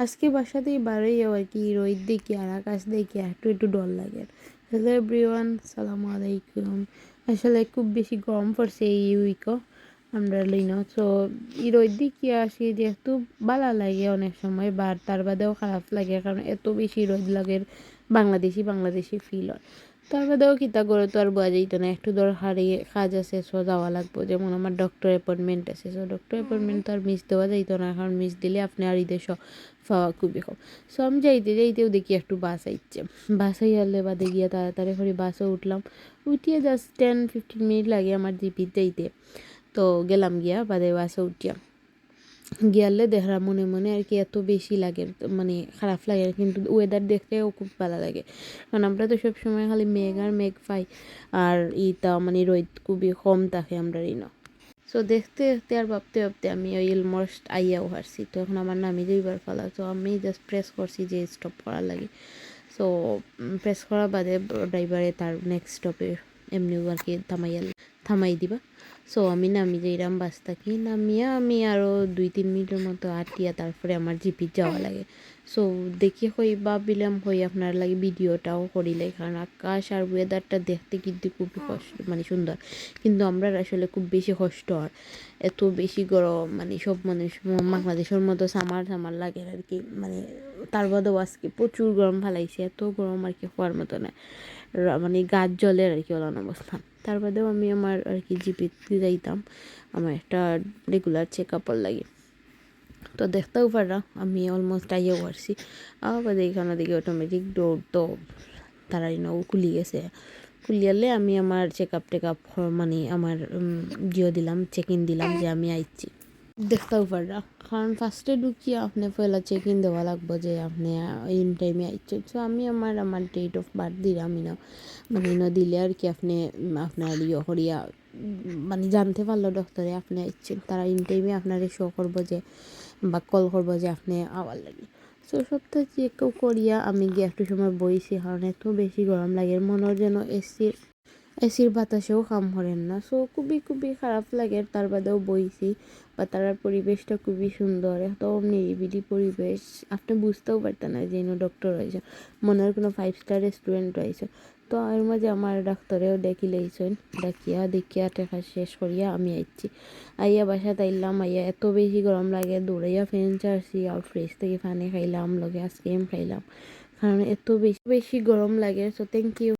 আজকে বাসাতেই বারোইও আর কি রোদ দেখি আর আকাশ দেখি, একটু একটু ডর লাগে। হ্যালো এভরিওয়ান সালামু আলাইকুম। আসলে খুব বেশি গরম পড়ছে এই উইকও আমরা লইন তো এই রোদ দেখি আসি যেহেতু ভালো লাগে অনেক সময় বার তার বাদেও খারাপ লাগে, কারণ এত বেশি রোদ লাগে বাংলাদেশি বাংলাদেশি ফিল হয়। তার বাদেও কিতা করে তো আর বোঝা যাইত না। একটু দরকারি কাজ আছে সো যাওয়া লাগবো। যেমন আমার ডক্টর অ্যাপয়েন্টমেন্ট আছে সো ডক্টর অ্যাপয়েন্টমেন্ট তো আর মিস দেওয়া যাইত না। কারণ মিস দিলে আপনি আর ঈদের পাওয়া খুবই কম। সো আমি যাইতে যাইতেও দেখি একটু বাস আইচ্ছে। বাস আইয়ালে বাদে গিয়ে তাড়াতাড়ি করে বাসে উঠলাম। উঠিয়ে জাস্ট টেন ফিফটিন মিনিট লাগে আমার জিপির যাইতে। তো গেলাম গিয়া বাদে বাসে উঠিয়া। গিয়ালে দেহরা মনে মনে আর কি এত বেশি লাগে মানে খারাপ লাগে কিন্তু ওয়েদার দেখতেও খুব ভালো লাগে। কারণ আমরা তো সবসময় খালি মেঘ আর মেঘ পাই, আর ইটা মানে রোদ খুবই কম থাকে আমরা ইনো সো দেখতে দেখতে আর ভাবতে ভাবতে আমি ওই অলমোস্ট আইয়াও হারছি তো এখন আমার নামি যাইবার ফালা তো আমি জাস্ট প্রেস করছি যে স্টপ করার লাগে। সো প্রেস করার বাদে ড্রাইভারে তার নেক্সট স্টপে এমনিও আর কি থামাইয়া থামাই দিবা। সো আমি নামি যাইরাম বাস থাকি নামিয়া আমি আরও দুই, তিন মিনিটের মতো আটিয়া তারপরে আমার জিপি যাওয়া লাগে। সো দেখি হই, ভাবিলাম হই আপনার লাগে ভিডিওটাও করিলে, কারণ আকাশ আর ওয়েদারটা দেখতে কিন্তু খুবই কষ্ট মানে সুন্দর। কিন্তু আমরা আসলে খুব বেশি কষ্ট আর এত বেশি গরম মানে সব মানুষ, বাংলাদেশের মতো সামার সামার লাগে আর কি মানে তার বাদেও আজকে প্রচুর গরম ফালাইছে, এত গরম আর কি হওয়ার মতো না। মানে গাছ জলের আর কি ওলান অবস্থা তার বাদেও আমি আমার আর কি জিপিতে যাইতাম আমার একটা রেগুলার চেক আপর লাগে। তো দেখতেও পারা, আমি অলমোস্ট আইয়েও পারছি আবার এখানে দিকে অটোমেটিক ডোর তো তারাই নাও খুলি গেছে। খুলিয়ালে আমি আমার চেক আপ টেক আপ মানে আমার জিও দিলাম চেক ইন দিলাম যে আমি আইছি দেখতেও পারা কারণ ফার্স্টে ঢুকিয়ে আপনি পয়লা চেক ইন দেওয়া লাগবো যে আপনি ইন টাইমে আইছেন। সো আমি আমার আমার ডেট অফ বার্থ দিলাম না মানে ইনো দিলে আর কি আপনি আপনার ইয়ে করিয়া মানে জানতে পারল ডক্টরে আপনি আইছেন। তারা ইন টাইমে আপনারে শো করব যে, বা কল করব যে আপনি আওয়ার লাগে। সো সপ্তাহ চেক করিয়া আমি গিয়ে একটু সময় বইছি, কারণ এত বেশি গরম লাগে। মনের যেন এসির এসির বাতাসেও কাম করেন না। সো খুবই খুবই খারাপ লাগে তার বাদেও বইছি বা তার পরিবেশটা খুবই সুন্দর এত নিরিবিলি পরিবেশ আপনি বুঝতেও পারতেন না যে ডক্টর হয়েছে মনের কোনো ফাইভ স্টার রেস্টুরেন্ট রয়েছে তো এর মাঝে আমার ডাক্তারেও ডেকি লইছেন ডাকিয়া দেখিয়া টেকা শেষ করিয়া আমি আইছি আইয়া বাসা তাইলাম আইয়া। এত বেশি গরম লাগে। দৌড়াইয়া ফ্যান চারছি আর ফ্রিজ থেকে ফানে খাইলাম, লগে আইসক্রিম খাইলাম। কারণ এত বেশি বেশি গরম লাগে। So thank you